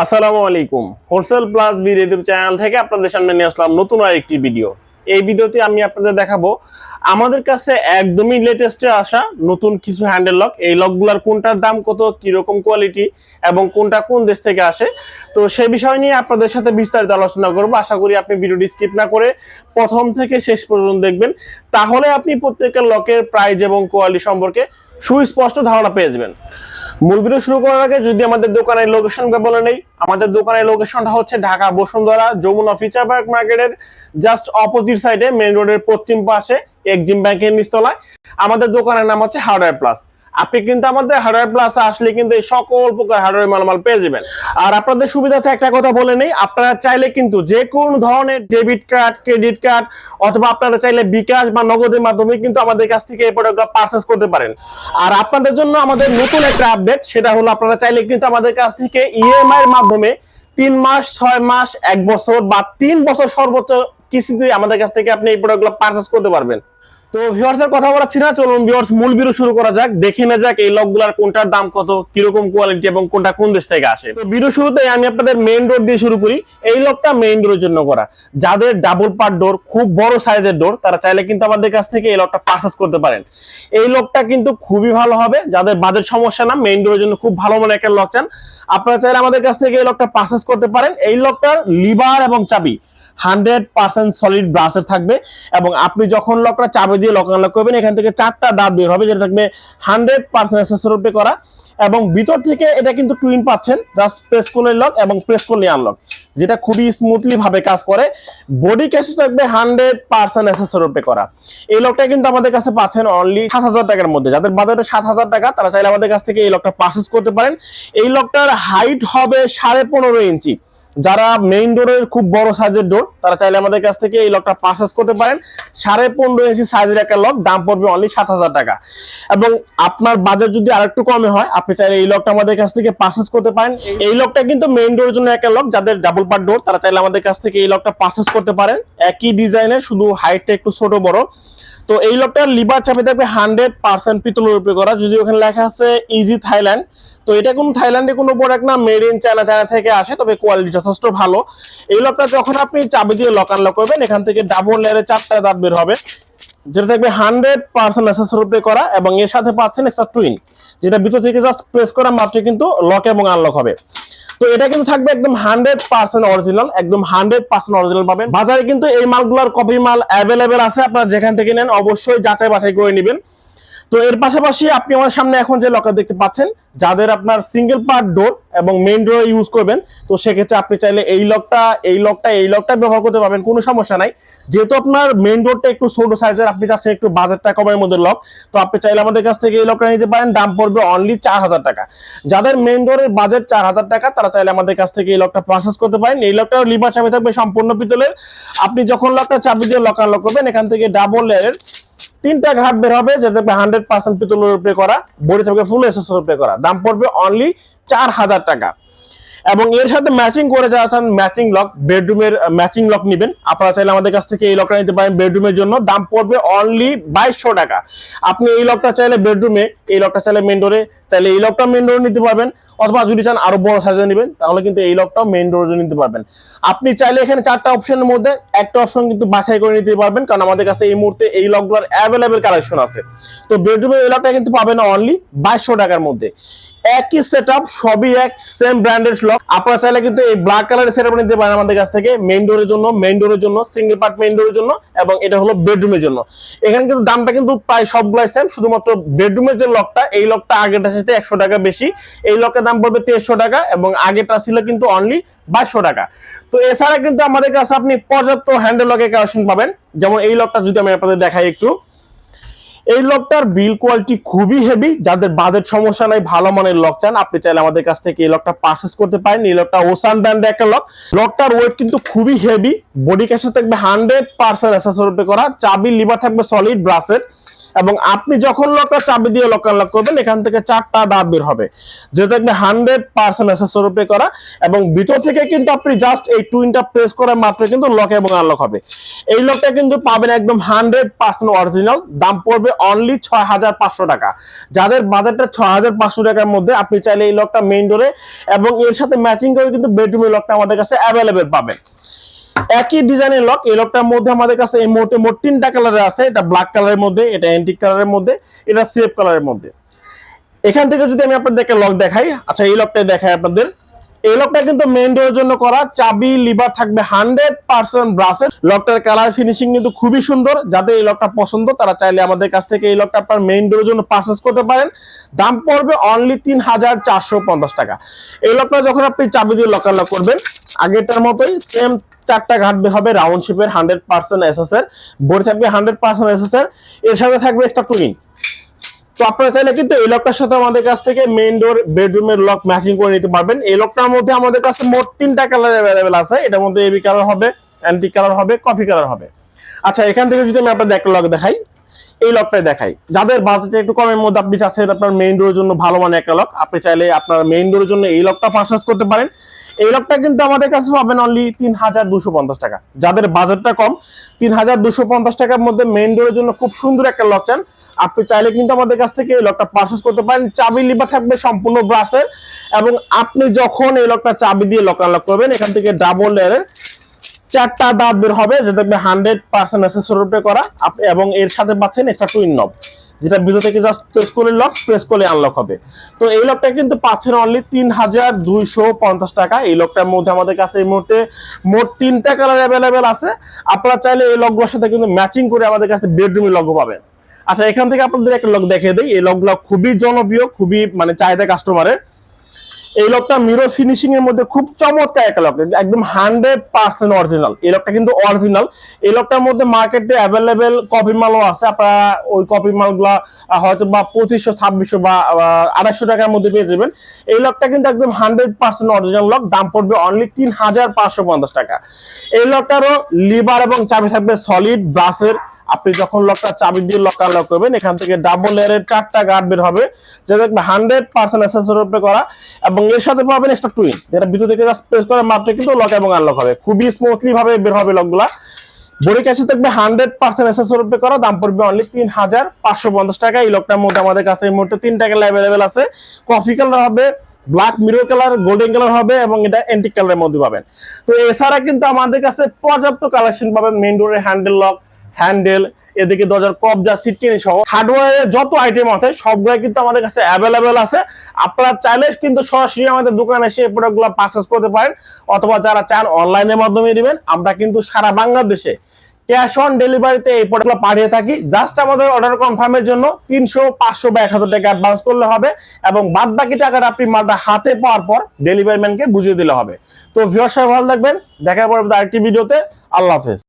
আসসালামু আলাইকুম। Wholesale plus B YouTube channel থেকে আপনাদের সামনে নিয়ে আসলাম নতুন আরেকটি ভিডিও। এই ভিডিওতে আমি আপনাদের দেখাবো আমাদের কাছে একদমই লেটেস্টে আসা নতুন কিছু হ্যান্ডেল লক এই লকগুলোর কোনটার দাম কত, কীরকম কোয়ালিটি এবং কোনটা কোন দেশ থেকে আসে? তো সেই বিষয় নিয়ে আপনাদের সাথে বিস্তারিত আলোচনা করব। আশা করি আপনি ভিডিওটি স্কিপ না করে প্রথম থেকে শেষ পর্যন্ত দেখবেন। তাহলে আপনি প্রত্যেকের লকের প্রাইস এবং কোয়ালিটি সম্পর্কে সুস্পষ্ট ধারণা পেয়ে যাবেন। মূল ভিডিও শুরু করার আগে যদি আমাদের দোকানের লোকেশনটা বলে নেই, আমাদের দোকানের লোকেশনটা হচ্ছে ঢাকা বসুন্ধরা যমুনা ফিচার পার্ক মার্কেটের জাস্ট অপোজিট সাইডে মেইন রোডের পশ্চিম পাশে। এক্সিম ব্যাংকের নিচতলায়। আমাদের দোকানের নাম হচ্ছে হার্ডওয়্যার প্লাস আপনি কিন্তু আমাদের হার্ডওয়্যার প্লাস আসলে কিন্তু এই সকল প্রকার হার্ডওয়্যার মালামাল পেয়ে যাবেন। আর আপনাদের সুবিধাতে একটা কথা বলে নেই, আপনারা চাইলে কিন্তু যে কোনো ধরনের ডেবিট কার্ড ক্রেডিট কার্ড অথবা আপনারা চাইলে বিকাশ বা নগদের মাধ্যমে কিন্তু আমাদের কাছ থেকে এই প্রোডাক্টগুলো পারচেস করতে পারেন। আর আপনাদের জন্য আমাদের নতুন একটা আপডেট সেটা হলো আপনারা চাইলে কিন্তু আমাদের কাছ থেকে ইএমআই এর মাধ্যমে তিন মাস, ছয় মাস, এক বছর বা তিন বছর সর্বোচ্চ কিস্তিতে আমাদের কাছ থেকে আপনি এই প্রোডাক্টগুলো পারচেস করতে পারবেন। তো ভিউয়ার্স এর কথা বলাচ্ছি না, চলুন ভিউয়ার্স মূল ভিডিও শুরু করা যাক, দেখে না যাক এই লকগুলার কোনটার দাম কত, কীরকম কোয়ালিটি এবং কোনটা কোন দেশ থেকে আসে। তো ভিডিও শুরুতে আমি আপনাদের মেইন ডোর দিয়ে শুরু করি, এই লকটা মেইন ডোরের জন্য করা। যাদের ডাবল পার্ট ডোর খুব বড় সাইজের ডোর তারা চাইলে কিন্তু আমাদের কাছ থেকে এই লকটা পারচেস করতে পারেন। এই লকটা কিন্তু খুবই ভালো হবে, যাদের বাজেট সমস্যা না মেইন ডোরের জন্য খুব ভালো মনে একটা লক চান। আপনারা চাইলে আমাদের কাছ থেকে এই লকটা পারচেস করতে পারেন। এই লকটার লিভার এবং চাবি হান্ড্রেড পার্সেন্ট সলিড ব্রাসের থাকবে এবং আপনি যখন লকটা চাবি দিয়ে লক আনলক করবেন, এখান থেকে চারটা দাঁত বের হবে, যেটা থাকবে হান্ড্রেড পার্সেন্ট অ্যাসেসরপে করা এবং ভিতর থেকে এটা কিন্তু টুইন পাচ্ছেন জাস্ট প্রেস করলে লক এবং প্রেস করলে আনলক যেটা খুবই স্মুথলি ভাবে কাজ করে। বডি ক্যাশে থাকবে হান্ড্রেড পার্সেন্ট অ্যাসেসরপে করা। এই লকটা কিন্তু আমাদের কাছে পাচ্ছেন অনলি সাত হাজার টাকার মধ্যে। যাদের বাজারে সাত হাজার টাকা, তারা চাইলে আমাদের কাছ থেকে এই লকটা পারচেস করতে পারেন। এই লকটার হাইট হবে সাড়ে পনেরো ইঞ্চি যারা মেইন ডোরের খুব বড় সাইজের ডোর তারা চাইলে আমাদের কাছ থেকে এই লকটা পারচেস করতে পারেন। সাড়ে পনেরো ইঞ্চি সাইজের একটা লক দাম পড়বে অনলি সাত হাজার টাকা। এবং আপনার বাজেট যদি আরেকটু কমে হয়, আপনি চাইলে এই লকটা আমাদের কাছ থেকে পারচেস করতে পারেন। এই লকটা কিন্তু মেইন ডোরের জন্য একটা লক যাদের ডাবল পার্ট ডোর তারা চাইলে আমাদের কাছ থেকে এই লকটা পারচেস করতে পারেন। একই ডিজাইনের শুধু হাইটটা একটু ছোট বড়। তো এই লকটার লিভার চাপে থাকবে হান্ড্রেড পার্সেন্ট পিতলের উপরে করা। যদি ওখানে লেখা আছে ইজি থাইল্যান্ড তো এটা কোনো থাইল্যান্ডে কোনো প্রোডাক্ট না মেড ইন চায়না চায়না থেকে আসে, তবে কোয়ালিটি যথেষ্ট ভালো। এই লকটা যখন আপনি চাবি দিয়ে লক আনলক করবেন, এখান থেকে ডাবল লেয়ারে চারটা দাঁত বের হবে। যেটা থাকবে হান্ড্রেড পার্সেন্ট অ্যাসেসরি করা এবং এর সাথে পাচ্ছেন এক্সট্রা টুইন যেটা ভিতর থেকে জাস্ট প্রেস করা মাত্র কিন্তু লক এবং আনলক হবে। তো এটা কিন্তু থাকবে একদম হান্ড্রেড পার্সেন্ট অরিজিনাল একদম হান্ড্রেড পার্সেন্ট অরিজিনাল পাবেন। বাজারে কিন্তু এই মালগুলোর কপি মাল অ্যাভেলেবেল আছে, আপনারা যেখান থেকে নেন অবশ্যই যাচাই বাছাই করে নেবেন। তো এর পাশাপাশি আপনি আমার সামনে এখন যে লকার দেখতে পাচ্ছেন, যাদের আপনার সিঙ্গেল পার্ট ডোর এবং মেইন ডোর ইউজ করবেন, তো সেক্ষেত্রে আপনি চাইলে এই লকটা এই লকটা এই লকটা ব্যবহার করতে পারবেন, কোনো সমস্যা নাই। যেহেতু আপনার মেইন ডোরটা একটু ছোট সাইজের আপনি চাচ্ছেন একটু বাজেটটা কমের মধ্যে লক তো আপনি চাইলে আমাদের কাছ থেকে এই লকটা নিতে পারেন, দাম পড়বে অনলি চার হাজার টাকা। যাদের মেইন ডোরের বাজেট চার হাজার টাকা, তারা চাইলে আমাদের কাছ থেকে এই লকটা প্রসেস করতে পারেন। এই লকটা লিভার চাবি থাকবে সম্পূর্ণ পিতলের। আপনি যখন লকটা চাবি দিয়ে লকার লক করবেন, এখান থেকে ডাবল লেয়ারের তিনটা ঘাট বের হবে, যেটা হান্ড্রেড পার্সেন্ট পিতলের উপরে করা, বডি থাকবে ফুল এসেসর উপরে করা। দাম পড়বে অনলি চার হাজার টাকা। এবং এর সাথে ম্যাচিং করে যারা চান ম্যাচিং লক বেডরুমের ম্যাচিং লক নেবেন। আপনারা চাইলে আমাদের কাছ থেকে এই লকটা নিতে পারেন বেডরুমের জন্য। দাম পড়বে অনলি বাইশশো টাকা। আপনি এই লকটা চাইলে বেডরুমে এই লকটা চাইলে মেন ডোরে চাইলে এই লকটা মেন ডোরে নিতে পারবেন। অথবা যদি চান আরও বড় সাইজে নেবেন, তাহলে কিন্তু এই লকটাও মেন ডোরে নিতে পারবেন। আপনি চাইলে এখানে চারটা অপশনের মধ্যে একটা অপশন কিন্তু বাছাই করে নিতে পারবেন, কারণ আমাদের কাছে এই মুহূর্তে এই লকগুলোর অ্যাভেলেবেল কালেকশন আছে। তো বেডরুমে এই লকটা কিন্তু পাবেন অনলি বাইশশো টাকার মধ্যে। একই সেট আপ সবই এক সেম ব্র্যান্ডেড লক আপনারা চাইলে কিন্তু এই ব্ল্যাক কালারের সেট আপ নিতে পারেন আমাদের কাছ থেকে মেইন ডোরের জন্য মেইন ডোরের জন্য সিঙ্গেল পার্ট মেইন ডোরের জন্য, এবং এটা হলো বেডরুমের জন্য। এখানে কিন্তু দামটা কিন্তু প্রায় সবগুলাই সেম শুধুমাত্র বেডরুমের যে লকটা এই লকটা আগেরটার সাথে একশো টাকা বেশি। এই লকের দাম পড়বে তেইশশো টাকা, এবং আগেরটা ছিল কিন্তু অনলি বাইশশো টাকা। তো এছাড়া কিন্তু আমাদের কাছে আপনি পর্যাপ্ত হ্যান্ডেল লকের কালেকশন পাবেন। যেমন এই লকটা যদি আমি আপনাদের দেখাই একটু। এই লকটার বিল কোয়ালিটি খুবই হেভি যাদের বাজেট সমস্যা নাই, ভালো মানের লক চান, আপনি চাইলে আমাদের কাছ থেকে এই লকটা পারচেস করতে পারেন। এই লকটা ওসান ব্র্যান্ডের একটা লক। লকটার ওয়েট কিন্তু খুবই হেভি বডি ক্যাশে থাকবে হান্ড্রেড পার্সেন্ট অ্যাসেসরি করা। চাবি লিভার থাকবে সলিড ব্রাসের এবং আপনি যখন লকটা চাবি দিয়ে লক আনলক করবেন, এখান থেকে চারটা দাঁত বের হবে। যেটা একদম হান্ড্রেড পার্সেন্ট এসএসওর উপরে করা এবং ভিতর থেকে কিন্তু আপনি জাস্ট এই টুইনটা প্রেস করে মাত্র কিন্তু লক এবং আনলক হবে। এই লকটা কিন্তু পাবেন একদম হান্ড্রেড পার্সেন্ট অরিজিনাল দাম পড়বে অনলি ছয় হাজার পাঁচশো টাকা। যাদের বাজারটা ছয় হাজার পাঁচশো টাকার মধ্যে, আপনি চাইলে এই লকটা মেইন ডোরে এবং এর সাথে ম্যাচিং করে কিন্তু বেডরুমের লকটা আমাদের কাছে অ্যাভেলেবেল পাবেন। একই ডিজাইনের লক এই লকটার মধ্যে আমাদের কাছে এই মুহূর্তে মোট তিনটা কালারে আছে। এটা ব্ল্যাক কালারের মধ্যে, এটা অ্যান্টিক কালারের মধ্যে, এটা সেফ কালারের মধ্যে। এখান থেকে যদি আমি আপনাদেরকে লক দেখাই আচ্ছা এই লকটাই দেখাই আপনাদের। এই লকটা কিন্তু মেন ডোরের জন্য করা, চাবি লিভার থাকবে হান্ড্রেড পার্সেন্ট ব্রাসের লকটার কালার ফিনিশিং কিন্তু খুবই সুন্দর যাদের এই লকটা পছন্দ, তারা চাইলে আমাদের কাছ থেকে এই লকটা আপনার মেইন ডোরের জন্য পারচেস করতে পারেন। দাম পড়বে অনলি তিন হাজার চারশো পঞ্চাশ টাকা। এই লকটা যখন আপনি চাবি দিয়ে লক করবেন আগেরটার মতোই সেম চারটা ঘাটবে, হবে রাউন্ড শেপের হান্ড্রেড পার্সেন্ট এসএস এর বোর্ড থাকবে হান্ড্রেড পার্সেন্ট এসএস এর। এর সাথে থাকবে একটা টুইন তো আপনারা চাইলে কিন্তু এই লকটার সাথে আমাদের কাছ থেকে মেইন ডোর বেডরুমের লক ম্যাচিং করে নিতে পারবেন। এই লকটার মধ্যে আমাদের কাছে মোট তিনটা কালার অ্যাভেলেবেল আছে। এটার মধ্যে এবি কালার হবে অ্যান্টি কালার হবে কফি কালার হবে। আচ্ছা এখান থেকে যদি আমি আপনাদের একটা লক দেখাই, এই লকটাই দেখাই। যাদের বাজেট একটু কমের মধ্যে আপনি চাচ্ছেন আপনার মেইন ডোরের জন্য ভালো মানে একটা লক আপনি চাইলে আপনার মেইন ডোরের জন্য এই লকটা পারচেস করতে পারেন। এই লকটা কিন্তু আমাদের কাছে পাবেন অনলি তিন হাজার দুশো পঞ্চাশ টাকা। যাদের বাজেটটা কম তিন হাজার দুশো পঞ্চাশ টাকার মধ্যে মেইন ডোরের জন্য খুব সুন্দর একটা লক চান। আপনি চাইলে কিন্তু আমাদের কাছ থেকে এই লকটা পারচেস করতে পারেন। চাবি লিভার থাকবে সম্পূর্ণ ব্রাসের এবং আপনি যখন এই লকটা চাবি দিয়ে লক আনলক করবেন, এখান থেকে ডাবল লেয়ারের চারটা দাঁত বের হবে, যেটা হান্ড্রেড পার্সেন্ট রূপে করা। এবং এর সাথে পাচ্ছেন এক্সট্রা টুইন নব যেটা ভিতর থেকে জাস্ট প্রেস করে লক প্রেস করে আনলক হবে। তো এই লকটা কিন্তু পাচ্ছেন অনলি তিন হাজার দুইশো পঞ্চাশ টাকা। এই লকটার মধ্যে আমাদের কাছে এই মুহূর্তে মোট তিনটা কালার অ্যাভেলেবেল আছে। আপনারা চাইলে এই লকগুলোর সাথে কিন্তু ম্যাচিং করে আমাদের কাছে বেডরুমে লক পাবেন। আচ্ছা এখান থেকে আপনাদের একটা লক দেখিয়ে দিই। এই লকগুলো খুবই জনপ্রিয়, খুবই মানে চাহিদা কাস্টমারের এই লকটা মিরর ফিনিশিং এর মধ্যে খুব চমৎকার একটা লক একদম হান্ড্রেড পার্সেন্ট অরিজিনাল এই লকটা কিন্তু অরিজিনাল এই লকটার মধ্যে মার্কেটে অ্যাভেলেবেল কপি মালও আছে। আপনারা ওই কপি মালগুলা হয়তো বা পঁচিশশো, ছাব্বিশশো বা আড়াইশো টাকার মধ্যে পেয়ে যাবেন। এই লকটা কিন্তু একদম হান্ড্রেড পার্সেন্ট অরিজিনাল লক দাম পড়বে অনলি তিন হাজার পাঁচশো পঞ্চাশ টাকা। এই লকটারও লিভার এবং চাবি থাকবে সলিড ব্রাসের আপনি যখন লকটা চাবি দিয়ে লক আনলক করবেন, এখান থেকে ডাবল লেয়ারের চারটা গার্ড বের হবে। যেটা দেখবে হান্ড্রেড পার্সেন্ট এসেসর উপরে করা এবং এর সাথে পাবেন এক্সট্রা টুইন যেটা ভিতর থেকে জাস্ট প্রেস করে মাত্র কিন্তু লক এবং আনলক হবে। খুবই স্মুথলি ভাবে বের হবে লকগুলা বডি ক্যাশে থাকবে হান্ড্রেড পার্সেন্ট এসেসর উপরে করা, দাম পড়বে অনলি তিন হাজার পাঁচশো পঞ্চাশ টাকা। এই লকটার মধ্যে আমাদের কাছে এই মুহূর্তে তিনটা কালার অ্যাভেলেবেল আছে। কফি কালার হবে black mirror colour golden colour হবে এবং এটা এন্টিক কালারের মধ্যে পাবেন। তো এছাড়া কিন্তু আমাদের কাছে পর্যাপ্ত কালেকশন পাবেন মেইন ডোরের হ্যান্ডেল লক হ্যান্ডেল, এদিকে দরজার কবজা, সিটকিনি সহ হার্ডওয়্যারের যত আইটেম আছে সবগুলো কিন্তু আমাদের কাছে অ্যাভেলেবেল আছে। আপনারা চাইলে কিন্তু সরাসরি আমাদের দোকানে এসে প্রোডাক্টগুলো পারচেস করতে পারেন, অথবা যারা চান অনলাইনের মাধ্যমে দিবেন আমরা কিন্তু সারা বাংলাদেশে ক্যাশ অন ডেলিভারিতে এই প্রোডাক্টগুলো পাঠিয়ে থাকি। জাস্ট আমাদের অর্ডার কনফার্মের জন্য তিনশো, পাঁচশো বা এক হাজার টাকা অ্যাডভান্স করলে হবে, এবং বাদ বাকি টাকাটা আপনি মালটা হাতে পাওয়ার পর ডেলিভারি ম্যানকে বুঝিয়ে দিলে হবে। তো ভিউয়ার সবাই ভালো থাকবেন, দেখার পরে আরেকটি ভিডিওতে আল্লাহ হাফেজ।